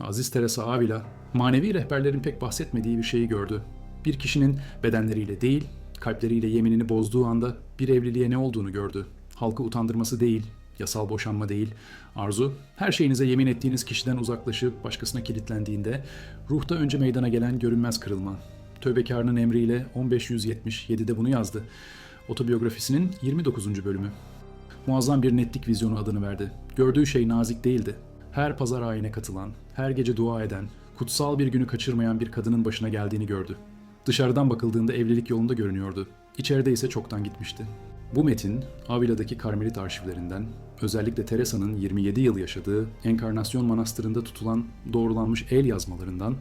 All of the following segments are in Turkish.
Aziz Teresa Avila, manevi rehberlerin pek bahsetmediği bir şeyi gördü. Bir kişinin bedenleriyle değil, kalpleriyle yeminini bozduğu anda bir evliliğe ne olduğunu gördü. Halkı utandırması değil, yasal boşanma değil, arzu, her şeyinize yemin ettiğiniz kişiden uzaklaşıp başkasına kilitlendiğinde, ruhta önce meydana gelen görünmez kırılma. Tövbekarının emriyle 1577'de bunu yazdı. Otobiyografisinin 29. bölümü. Muazzam bir netlik vizyonu adını verdi. Gördüğü şey nazik değildi. Her pazar ayine katılan, her gece dua eden, kutsal bir günü kaçırmayan bir kadının başına geldiğini gördü. Dışarıdan bakıldığında evlilik yolunda görünüyordu. İçeride ise çoktan gitmişti. Bu metin, Avila'daki Karmelit arşivlerinden, özellikle Teresa'nın 27 yıl yaşadığı Enkarnasyon Manastırı'nda tutulan doğrulanmış el yazmalarından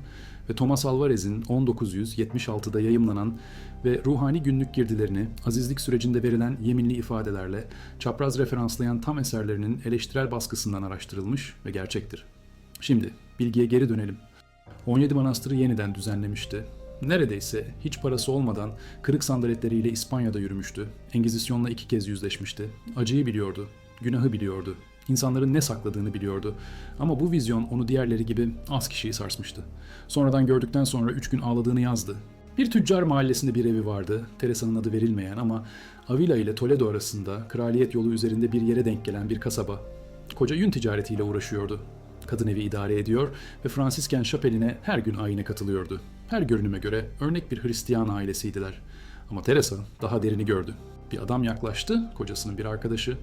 ve Thomas Alvarez'in 1976'da yayımlanan ve ruhani günlük girdilerini azizlik sürecinde verilen yeminli ifadelerle çapraz referanslayan tam eserlerinin eleştirel baskısından araştırılmış ve gerçektir. Şimdi bilgiye geri dönelim. 17 manastırı yeniden düzenlemişti. Neredeyse hiç parası olmadan kırık sandaletleriyle İspanya'da yürümüştü. Engizisyonla iki kez yüzleşmişti. Acıyı biliyordu, günahı biliyordu. İnsanların ne sakladığını biliyordu. Ama bu vizyon onu diğerleri gibi az kişiyi sarsmıştı. Sonradan gördükten sonra üç gün ağladığını yazdı. Bir tüccar mahallesinde bir evi vardı. Teresa'nın adı verilmeyen ama Avila ile Toledo arasında kraliyet yolu üzerinde bir yere denk gelen bir kasaba. Koca yün ticaretiyle uğraşıyordu. Kadın evi idare ediyor ve Fransisken şapeline her gün ayine katılıyordu. Her görünüme göre örnek bir Hristiyan ailesiydiler. Ama Teresa daha derini gördü. Bir adam yaklaştı, kocasının bir arkadaşı.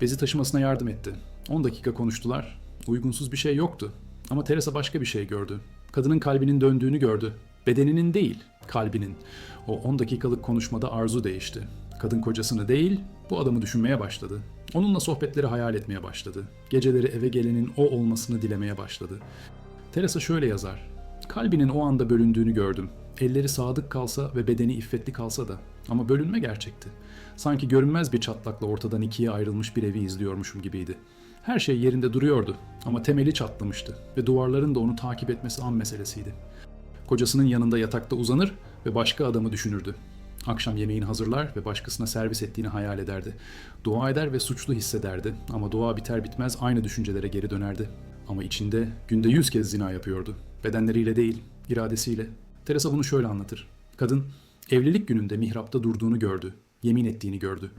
Bezi taşımasına yardım etti. 10 dakika konuştular. Uygunsuz bir şey yoktu. Ama Teresa başka bir şey gördü. Kadının kalbinin döndüğünü gördü. Bedeninin değil, kalbinin. O 10 dakikalık konuşmada arzu değişti. Kadın kocasını değil, bu adamı düşünmeye başladı. Onunla sohbetleri hayal etmeye başladı. Geceleri eve gelenin o olmasını dilemeye başladı. Teresa şöyle yazar. Kalbinin o anda bölündüğünü gördüm. Elleri sadık kalsa ve bedeni iffetli kalsa da. Ama bölünme gerçekti. Sanki görünmez bir çatlakla ortadan ikiye ayrılmış bir evi izliyormuşum gibiydi. Her şey yerinde duruyordu ama temeli çatlamıştı ve duvarların da onu takip etmesi an meselesiydi. Kocasının yanında yatakta uzanır ve başka adamı düşünürdü. Akşam yemeğini hazırlar ve başkasına servis ettiğini hayal ederdi. Dua eder ve suçlu hissederdi ama dua biter bitmez aynı düşüncelere geri dönerdi. Ama içinde günde yüz kez zina yapıyordu. Bedenleriyle değil, iradesiyle. Teresa bunu şöyle anlatır. Kadın evlilik gününde mihrapta durduğunu gördü. Yemin ettiğini gördü.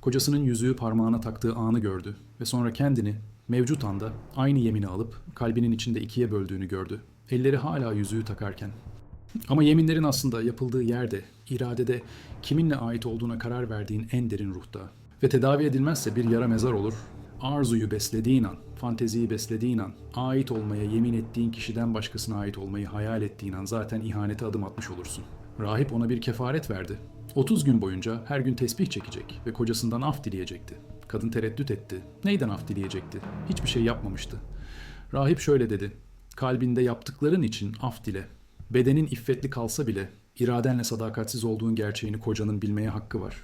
Kocasının yüzüğü parmağına taktığı anı gördü ve sonra kendini mevcut anda aynı yemini alıp kalbinin içinde ikiye böldüğünü gördü. Elleri hala yüzüğü takarken. Ama yeminlerin aslında yapıldığı yerde, iradede, kiminle ait olduğuna karar verdiğin en derin ruhta. Ve tedavi edilmezse bir yara mezar olur. Arzuyu beslediğin an, fanteziyi beslediğin an, ait olmaya yemin ettiğin kişiden başkasına ait olmayı hayal ettiğin an zaten ihanete adım atmış olursun. Rahip ona bir kefaret verdi. 30 gün boyunca her gün tesbih çekecek ve kocasından af dileyecekti. Kadın tereddüt etti. Neyden af dileyecekti? Hiçbir şey yapmamıştı. Rahip şöyle dedi. Kalbinde yaptıkların için af dile. Bedenin iffetli kalsa bile iradenle sadakatsiz olduğun gerçeğini kocanın bilmeye hakkı var.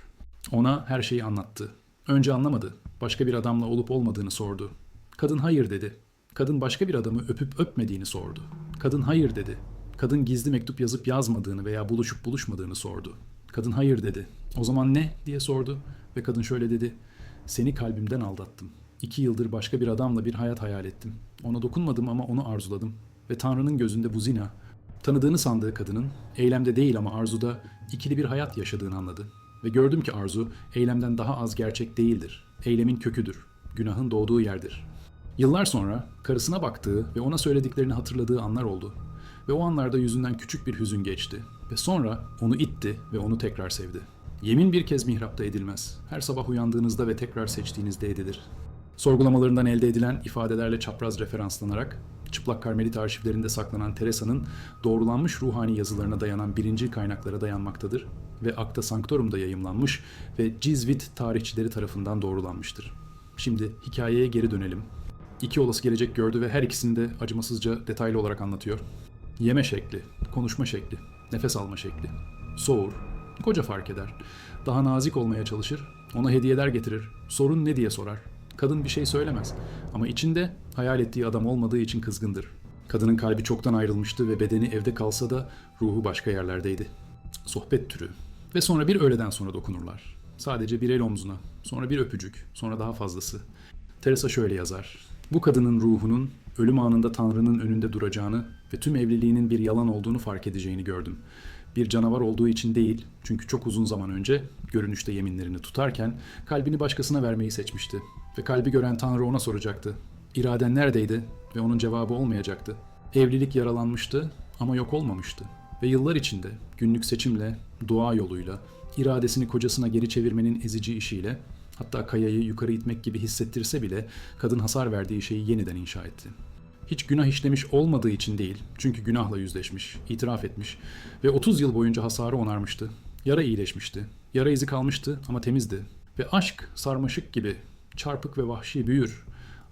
Ona her şeyi anlattı. Önce anlamadı. Başka bir adamla olup olmadığını sordu. Kadın hayır dedi. Kadın başka bir adamı öpüp öpmediğini sordu. Kadın hayır dedi. Kadın gizli mektup yazıp yazmadığını veya buluşup buluşmadığını sordu. Kadın hayır dedi. O zaman ne diye sordu ve kadın şöyle dedi. Seni kalbimden aldattım. İki yıldır başka bir adamla bir hayat hayal ettim. Ona dokunmadım ama onu arzuladım. Ve Tanrı'nın gözünde bu zina. Tanıdığını sandığı kadının eylemde değil ama arzuda ikili bir hayat yaşadığını anladı. Ve gördüm ki arzu eylemden daha az gerçek değildir. Eylemin köküdür. Günahın doğduğu yerdir. Yıllar sonra karısına baktığı ve ona söylediklerini hatırladığı anlar oldu. Ve o anlarda yüzünden küçük bir hüzün geçti. Ve sonra onu itti ve onu tekrar sevdi. Yemin bir kez mihrapta edilmez. Her sabah uyandığınızda ve tekrar seçtiğinizde edilir. Sorgulamalarından elde edilen ifadelerle çapraz referanslanarak çıplak karmelit arşivlerinde saklanan Teresa'nın doğrulanmış ruhani yazılarına dayanan birinci kaynaklara dayanmaktadır ve Acta Sanctorum'da yayımlanmış ve Cizvit tarihçileri tarafından doğrulanmıştır. Şimdi hikayeye geri dönelim. İki olası gelecek gördü ve her ikisini de acımasızca detaylı olarak anlatıyor. Yeme şekli, konuşma şekli, nefes alma şekli. Soğur, koca fark eder. Daha nazik olmaya çalışır, ona hediyeler getirir, sorun ne diye sorar. Kadın bir şey söylemez ama içinde hayal ettiği adam olmadığı için kızgındır. Kadının kalbi çoktan ayrılmıştı ve bedeni evde kalsa da ruhu başka yerlerdeydi. Sohbet türü. Ve sonra bir öğleden sonra dokunurlar. Sadece bir el omzuna, sonra bir öpücük, sonra daha fazlası. Teresa şöyle yazar. Bu kadının ruhunun ölüm anında Tanrı'nın önünde duracağını ve tüm evliliğinin bir yalan olduğunu fark edeceğini gördüm. Bir canavar olduğu için değil, çünkü çok uzun zaman önce görünüşte yeminlerini tutarken kalbini başkasına vermeyi seçmişti. Ve kalbi gören Tanrı ona soracaktı. İraden neredeydi? Ve onun cevabı olmayacaktı. Evlilik yaralanmıştı ama yok olmamıştı. Ve yıllar içinde günlük seçimle, dua yoluyla, iradesini kocasına geri çevirmenin ezici işiyle, hatta kayayı yukarı itmek gibi hissettirse bile kadın hasar verdiği şeyi yeniden inşa etti. Hiç günah işlemiş olmadığı için değil, çünkü günahla yüzleşmiş, itiraf etmiş ve 30 yıl boyunca hasarı onarmıştı. Yara iyileşmişti, yara izi kalmıştı ama temizdi. Ve aşk sarmaşık gibi çarpık ve vahşi büyür.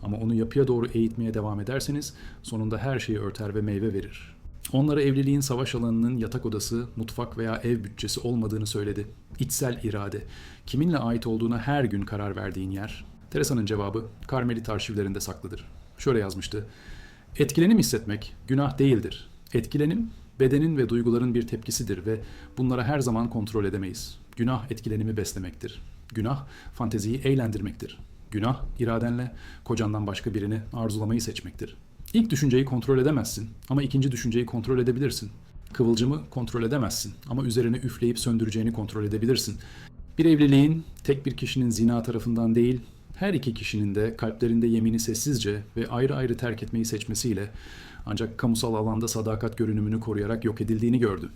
Ama onu yapıya doğru eğitmeye devam ederseniz sonunda her şeyi örter ve meyve verir. Onlara evliliğin savaş alanının yatak odası, mutfak veya ev bütçesi olmadığını söyledi. İçsel irade. Kiminle ait olduğuna her gün karar verdiğin yer. Teresa'nın cevabı Karmelit arşivlerinde saklıdır. Şöyle yazmıştı. Etkilenim hissetmek günah değildir. Etkilenim bedenin ve duyguların bir tepkisidir ve bunlara her zaman kontrol edemeyiz. Günah etkilenimi beslemektir. Günah fanteziyi eğlendirmektir. Günah iradenle kocandan başka birini arzulamayı seçmektir. İlk düşünceyi kontrol edemezsin ama ikinci düşünceyi kontrol edebilirsin. Kıvılcımı kontrol edemezsin ama üzerine üfleyip söndüreceğini kontrol edebilirsin. Bir evliliğin tek bir kişinin zina tarafından değil, her iki kişinin de kalplerinde yemini sessizce ve ayrı ayrı terk etmeyi seçmesiyle ancak kamusal alanda sadakat görünümünü koruyarak yok edildiğini gördü.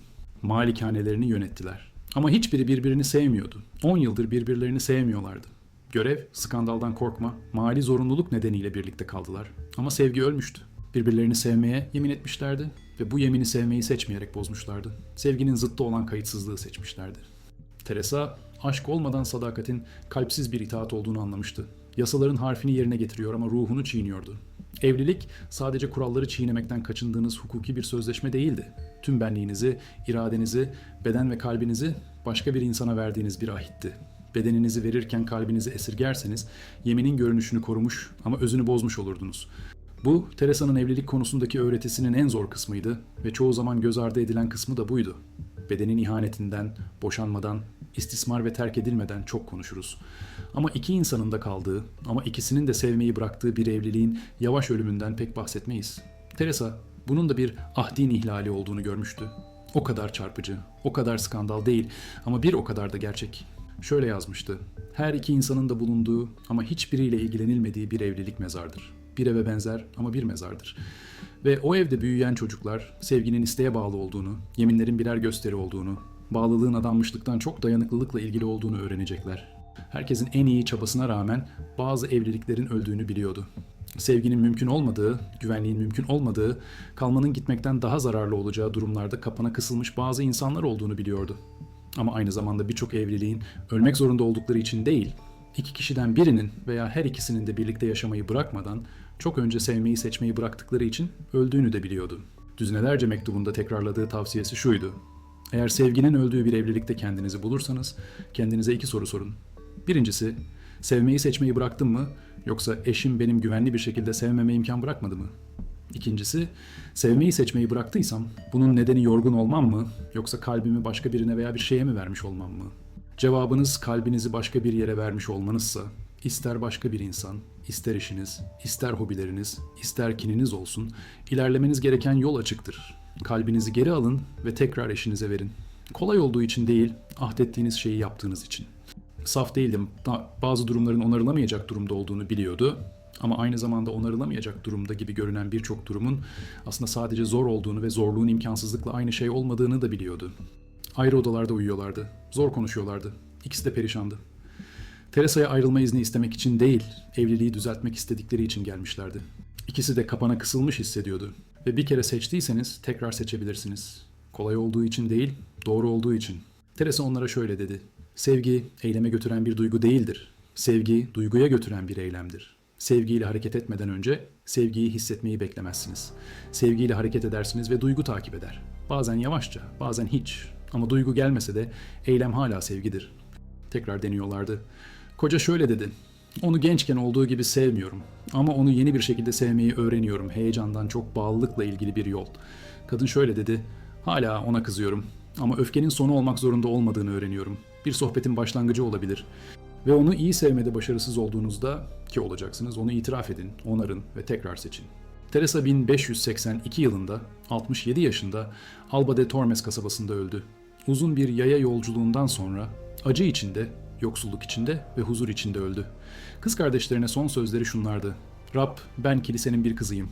Malikanelerini yönettiler. Ama hiçbiri birbirini sevmiyordu. 10 yıldır birbirlerini sevmiyorlardı. Görev, skandaldan korkma, mali zorunluluk nedeniyle birlikte kaldılar. Ama sevgi ölmüştü. Birbirlerini sevmeye yemin etmişlerdi ve bu yemini sevmeyi seçmeyerek bozmuşlardı. Sevginin zıttı olan kayıtsızlığı seçmişlerdi. Teresa, aşk olmadan sadakatin kalpsiz bir itaat olduğunu anlamıştı. Yasaların harfini yerine getiriyor ama ruhunu çiğniyordu. Evlilik sadece kuralları çiğnemekten kaçındığınız hukuki bir sözleşme değildi. Tüm benliğinizi, iradenizi, beden ve kalbinizi başka bir insana verdiğiniz bir ahitti. Bedeninizi verirken kalbinizi esirgerseniz yeminin görünüşünü korumuş ama özünü bozmuş olurdunuz. Bu Teresa'nın evlilik konusundaki öğretisinin en zor kısmıydı ve çoğu zaman göz ardı edilen kısmı da buydu. Bedenin ihanetinden, boşanmadan, istismar ve terk edilmeden çok konuşuruz. Ama iki insanın da kaldığı ama ikisinin de sevmeyi bıraktığı bir evliliğin yavaş ölümünden pek bahsetmeyiz. Teresa bunun da bir ahdin ihlali olduğunu görmüştü. O kadar çarpıcı, o kadar skandal değil ama bir o kadar da gerçek. Şöyle yazmıştı. Her iki insanın da bulunduğu ama hiçbiriyle ilgilenilmediği bir evlilik mezardır. Bir eve benzer ama bir mezardır. Ve o evde büyüyen çocuklar sevginin isteğe bağlı olduğunu, yeminlerin birer gösteri olduğunu, bağlılığın adanmışlıktan çok dayanıklılıkla ilgili olduğunu öğrenecekler. Herkesin en iyi çabasına rağmen bazı evliliklerin öldüğünü biliyordu. Sevginin mümkün olmadığı, güvenliğin mümkün olmadığı, kalmanın gitmekten daha zararlı olacağı durumlarda kapana kısılmış bazı insanlar olduğunu biliyordu. Ama aynı zamanda birçok evliliğin ölmek zorunda oldukları için değil, iki kişiden birinin veya her ikisinin de birlikte yaşamayı bırakmadan çok önce sevmeyi seçmeyi bıraktıkları için öldüğünü de biliyordu. Düzinelerce mektubunda tekrarladığı tavsiyesi şuydu. Eğer sevginin öldüğü bir evlilikte kendinizi bulursanız kendinize iki soru sorun. Birincisi, sevmeyi seçmeyi bıraktım mı yoksa eşim benim güvenli bir şekilde sevmeme imkan bırakmadı mı? İkincisi, sevmeyi seçmeyi bıraktıysam bunun nedeni yorgun olmam mı yoksa kalbimi başka birine veya bir şeye mi vermiş olmam mı? Cevabınız kalbinizi başka bir yere vermiş olmanızsa, ister başka bir insan, ister işiniz, ister hobileriniz, ister kininiz olsun, ilerlemeniz gereken yol açıktır. Kalbinizi geri alın ve tekrar eşinize verin. Kolay olduğu için değil, ahdettiğiniz şeyi yaptığınız için. Saf değildim. Bazı durumların onarılamayacak durumda olduğunu biliyordu. Ama aynı zamanda onarılamayacak durumda gibi görünen birçok durumun aslında sadece zor olduğunu ve zorluğun imkansızlıkla aynı şey olmadığını da biliyordu. Ayrı odalarda uyuyorlardı. Zor konuşuyorlardı. İkisi de perişandı. Teresa'ya ayrılma izni istemek için değil, evliliği düzeltmek istedikleri için gelmişlerdi. İkisi de kapana kısılmış hissediyordu. Ve bir kere seçtiyseniz tekrar seçebilirsiniz. Kolay olduğu için değil, doğru olduğu için. Teresa onlara şöyle dedi. Sevgi, eyleme götüren bir duygu değildir. Sevgi, duyguya götüren bir eylemdir. Sevgiyle hareket etmeden önce sevgiyi hissetmeyi beklemezsiniz. Sevgiyle hareket edersiniz ve duygu takip eder. Bazen yavaşça, bazen hiç. Ama duygu gelmese de eylem hala sevgidir. Tekrar deniyorlardı. Koca şöyle dedi. Onu gençken olduğu gibi sevmiyorum. Ama onu yeni bir şekilde sevmeyi öğreniyorum. Heyecandan çok bağlılıkla ilgili bir yol. Kadın şöyle dedi. Hala ona kızıyorum. Ama öfkenin sonu olmak zorunda olmadığını öğreniyorum. Bir sohbetin başlangıcı olabilir. Ve onu iyi sevmede başarısız olduğunuzda ki olacaksınız onu itiraf edin, onarın ve tekrar seçin. Teresa 1582 yılında 67 yaşında Alba de Tormes kasabasında öldü. Uzun bir yaya yolculuğundan sonra acı içinde, yoksulluk içinde ve huzur içinde öldü. Kız kardeşlerine son sözleri şunlardı. Rab ben kilisenin bir kızıyım.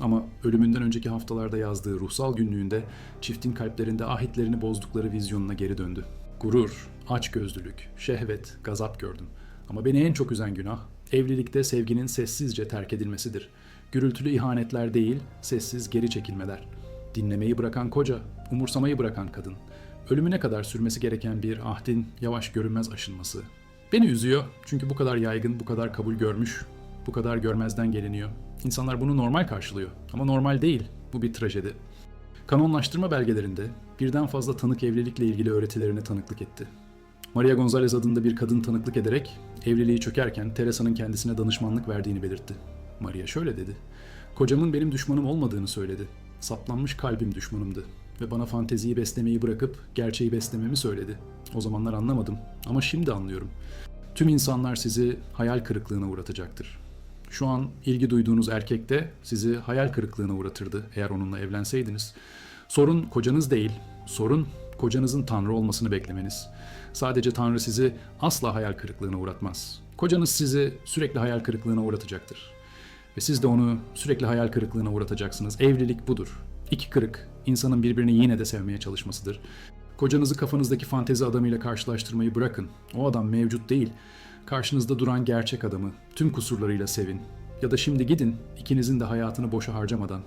Ama ölümünden önceki haftalarda yazdığı ruhsal günlüğünde çiftin kalplerinde ahitlerini bozdukları vizyonuna geri döndü. Gurur, açgözlülük, şehvet, gazap gördüm. Ama beni en çok üzen günah, evlilikte sevginin sessizce terk edilmesidir. Gürültülü ihanetler değil, sessiz geri çekilmeler. Dinlemeyi bırakan koca, umursamayı bırakan kadın. Ölümüne kadar sürmesi gereken bir ahdin yavaş görünmez aşılması. Beni üzüyor çünkü bu kadar yaygın, bu kadar kabul görmüş, bu kadar görmezden geliniyor. İnsanlar bunu normal karşılıyor ama normal değil. Bu bir trajedi. Kanonlaştırma belgelerinde birden fazla tanık evlilikle ilgili öğretilerine tanıklık etti. Maria Gonzalez adında bir kadın tanıklık ederek evliliği çökerken Teresa'nın kendisine danışmanlık verdiğini belirtti. Maria şöyle dedi. Kocamın benim düşmanım olmadığını söyledi. Saplanmış kalbim düşmanımdı ve bana fanteziyi beslemeyi bırakıp gerçeği beslememi söyledi. O zamanlar anlamadım ama şimdi anlıyorum. Tüm insanlar sizi hayal kırıklığına uğratacaktır. Şu an ilgi duyduğunuz erkek de sizi hayal kırıklığına uğratırdı eğer onunla evlenseydiniz. Sorun kocanız değil, sorun kocanızın Tanrı olmasını beklemeniz. Sadece Tanrı sizi asla hayal kırıklığına uğratmaz. Kocanız sizi sürekli hayal kırıklığına uğratacaktır. Ve siz de onu sürekli hayal kırıklığına uğratacaksınız. Evlilik budur. İki kırık, insanın birbirini yine de sevmeye çalışmasıdır. Kocanızı kafanızdaki fantezi adamıyla karşılaştırmayı bırakın. O adam mevcut değil. Karşınızda duran gerçek adamı tüm kusurlarıyla sevin. Ya da şimdi gidin ikinizin de hayatını boşa harcamadan.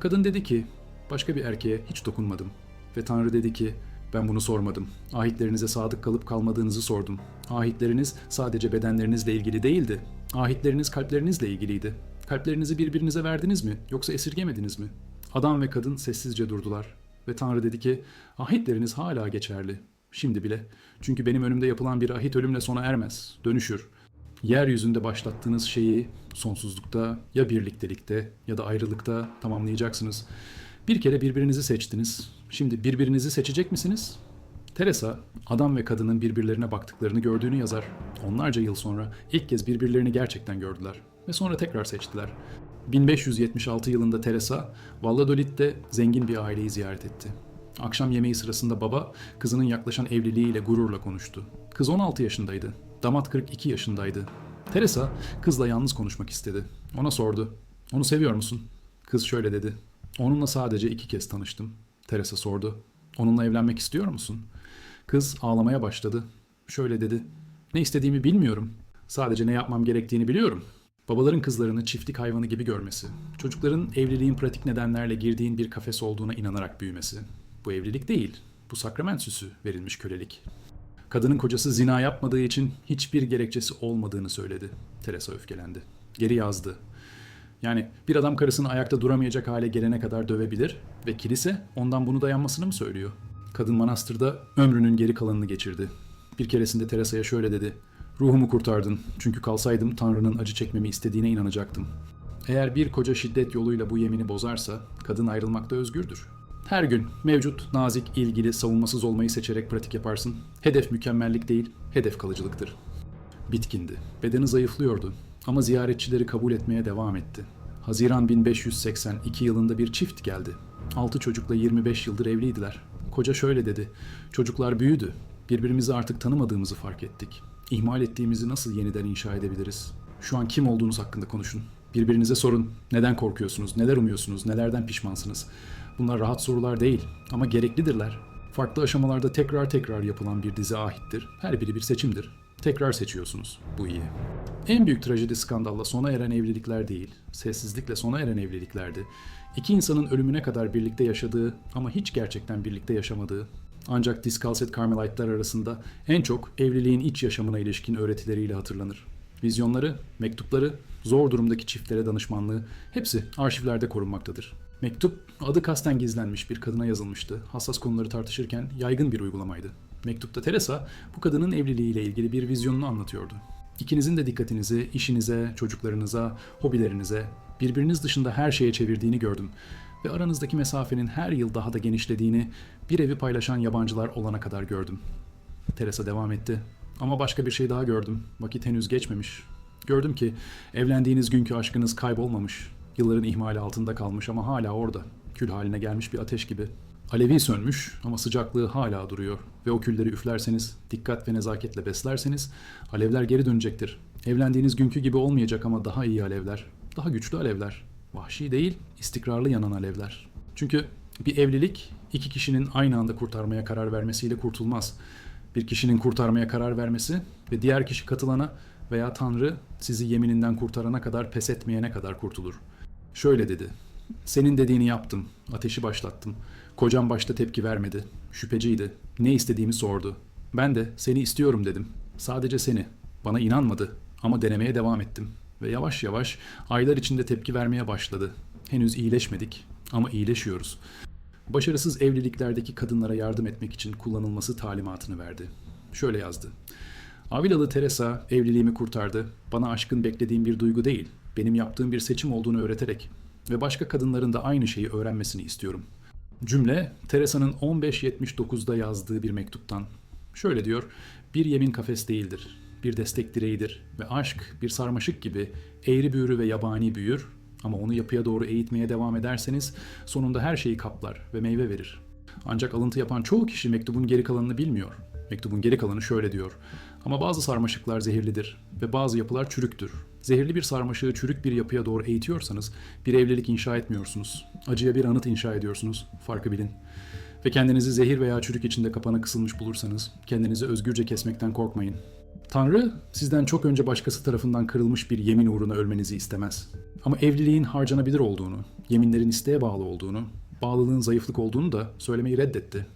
Kadın dedi ki başka bir erkeğe hiç dokunmadım. Ve Tanrı dedi ki ben bunu sormadım. Ahitlerinize sadık kalıp kalmadığınızı sordum. Ahitleriniz sadece bedenlerinizle ilgili değildi. Ahitleriniz kalplerinizle ilgiliydi. Kalplerinizi birbirinize verdiniz mi yoksa esirgemediniz mi? Adam ve kadın sessizce durdular. Ve Tanrı dedi ki ahitleriniz hala geçerli. Şimdi bile. Çünkü benim önümde yapılan bir ahit ölümle sona ermez. Dönüşür. Yeryüzünde başlattığınız şeyi sonsuzlukta ya birliktelikte ya da ayrılıkta tamamlayacaksınız. Bir kere birbirinizi seçtiniz. Şimdi birbirinizi seçecek misiniz? Teresa, adam ve kadının birbirlerine baktıklarını gördüğünü yazar. Onlarca yıl sonra ilk kez birbirlerini gerçekten gördüler ve sonra tekrar seçtiler. 1576 yılında Teresa, Valladolid'de zengin bir aileyi ziyaret etti. Akşam yemeği sırasında baba, kızının yaklaşan evliliğiyle gururla konuştu. Kız 16 yaşındaydı, damat 42 yaşındaydı. Teresa, kızla yalnız konuşmak istedi. Ona sordu, onu seviyor musun? Kız şöyle dedi, onunla sadece iki kez tanıştım. Teresa sordu, onunla evlenmek istiyor musun? Kız ağlamaya başladı. Şöyle dedi, ne istediğimi bilmiyorum. Sadece ne yapmam gerektiğini biliyorum. Babaların kızlarını çiftlik hayvanı gibi görmesi, çocukların evliliğin pratik nedenlerle girdiğin bir kafes olduğuna inanarak büyümesi. Bu evlilik değil, bu sakrament verilmiş kölelik. Kadının kocası zina yapmadığı için hiçbir gerekçesi olmadığını söyledi. Teresa öfkelendi. Geri yazdı. Yani bir adam karısını ayakta duramayacak hale gelene kadar dövebilir ve kilise ondan bunu dayanmasını mı söylüyor? Kadın manastırda ömrünün geri kalanını geçirdi. Bir keresinde Teresa'ya şöyle dedi. Ruhumu kurtardın çünkü kalsaydım Tanrı'nın acı çekmemi istediğine inanacaktım. Eğer bir koca şiddet yoluyla bu yemini bozarsa kadın ayrılmakta özgürdür. Her gün mevcut, nazik, ilgili, savunmasız olmayı seçerek pratik yaparsın. Hedef mükemmellik değil, hedef kalıcılıktır. Bitkindi. Bedeni zayıflıyordu ama ziyaretçileri kabul etmeye devam etti. Haziran 1582 yılında bir çift geldi. Altı çocukla 25 yıldır evliydiler. Koca şöyle dedi. Çocuklar büyüdü. Birbirimizi artık tanımadığımızı fark ettik. İhmal ettiğimizi nasıl yeniden inşa edebiliriz? Şu an kim olduğunuz hakkında konuşun. Birbirinize sorun. Neden korkuyorsunuz? Neler umuyorsunuz? Nelerden pişmansınız? Bunlar rahat sorular değil ama gereklidirler. Farklı aşamalarda tekrar tekrar yapılan bir dizi ahittir. Her biri bir seçimdir. Tekrar seçiyorsunuz. Bu iyi. En büyük trajedi skandalla sona eren evlilikler değil, sessizlikle sona eren evliliklerdi. İki insanın ölümüne kadar birlikte yaşadığı ama hiç gerçekten birlikte yaşamadığı, ancak Discalcet Carmelite'lar arasında en çok evliliğin iç yaşamına ilişkin öğretileriyle hatırlanır. Vizyonları, mektupları, zor durumdaki çiftlere danışmanlığı hepsi arşivlerde korunmaktadır. Mektup adı kasten gizlenmiş bir kadına yazılmıştı. Hassas konuları tartışırken yaygın bir uygulamaydı. Mektupta Teresa bu kadının evliliğiyle ilgili bir vizyonunu anlatıyordu. İkinizin de dikkatinizi işinize, çocuklarınıza, hobilerinize, birbiriniz dışında her şeye çevirdiğini gördüm ve aranızdaki mesafenin her yıl daha da genişlediğini bir evi paylaşan yabancılar olana kadar gördüm. Teresa devam etti. Ama başka bir şey daha gördüm. Vakit henüz geçmemiş. Gördüm ki evlendiğiniz günkü aşkınız kaybolmamış. Yılların ihmali altında kalmış ama hala orada. Kül haline gelmiş bir ateş gibi. Alevi sönmüş ama sıcaklığı hala duruyor. Ve o külleri üflerseniz, dikkat ve nezaketle beslerseniz alevler geri dönecektir. Evlendiğiniz günkü gibi olmayacak ama daha iyi alevler. Daha güçlü alevler. Vahşi değil, istikrarlı yanan alevler. Çünkü bir evlilik iki kişinin aynı anda kurtarmaya karar vermesiyle kurtulmaz. Bir kişinin kurtarmaya karar vermesi ve diğer kişi katılana veya Tanrı sizi yemininden kurtarana kadar pes etmeyene kadar kurtulur. Şöyle dedi. Senin dediğini yaptım. Ateşi başlattım. Kocam başta tepki vermedi. Şüpheciydi. Ne istediğimi sordu. Ben de seni istiyorum dedim. Sadece seni. Bana inanmadı ama denemeye devam ettim. Ve yavaş yavaş aylar içinde tepki vermeye başladı. Henüz iyileşmedik ama iyileşiyoruz. Başarısız evliliklerdeki kadınlara yardım etmek için kullanılması talimatını verdi. Şöyle yazdı. Avilalı Teresa evliliğimi kurtardı. Bana aşkın beklediğim bir duygu değil, benim yaptığım bir seçim olduğunu öğreterek ve başka kadınların da aynı şeyi öğrenmesini istiyorum. Cümle Teresa'nın 1579'da yazdığı bir mektuptan. Şöyle diyor, bir yemin kafes değildir, bir destek direğidir ve aşk bir sarmaşık gibi eğri büğrü ve yabani büyür ama onu yapıya doğru eğitmeye devam ederseniz sonunda her şeyi kaplar ve meyve verir. Ancak alıntı yapan çoğu kişi mektubun geri kalanını bilmiyor. Mektubun geri kalanı şöyle diyor. Ama bazı sarmaşıklar zehirlidir ve bazı yapılar çürüktür. Zehirli bir sarmaşığı çürük bir yapıya doğru eğitiyorsanız bir evlilik inşa etmiyorsunuz. Acıya bir anıt inşa ediyorsunuz. Farkı bilin. Ve kendinizi zehir veya çürük içinde kapana kısılmış bulursanız kendinizi özgürce kesmekten korkmayın. Tanrı sizden çok önce başkası tarafından kırılmış bir yemin uğruna ölmenizi istemez. Ama evliliğin harcanabilir olduğunu, yeminlerin isteğe bağlı olduğunu, bağlılığın zayıflık olduğunu da söylemeyi reddetti.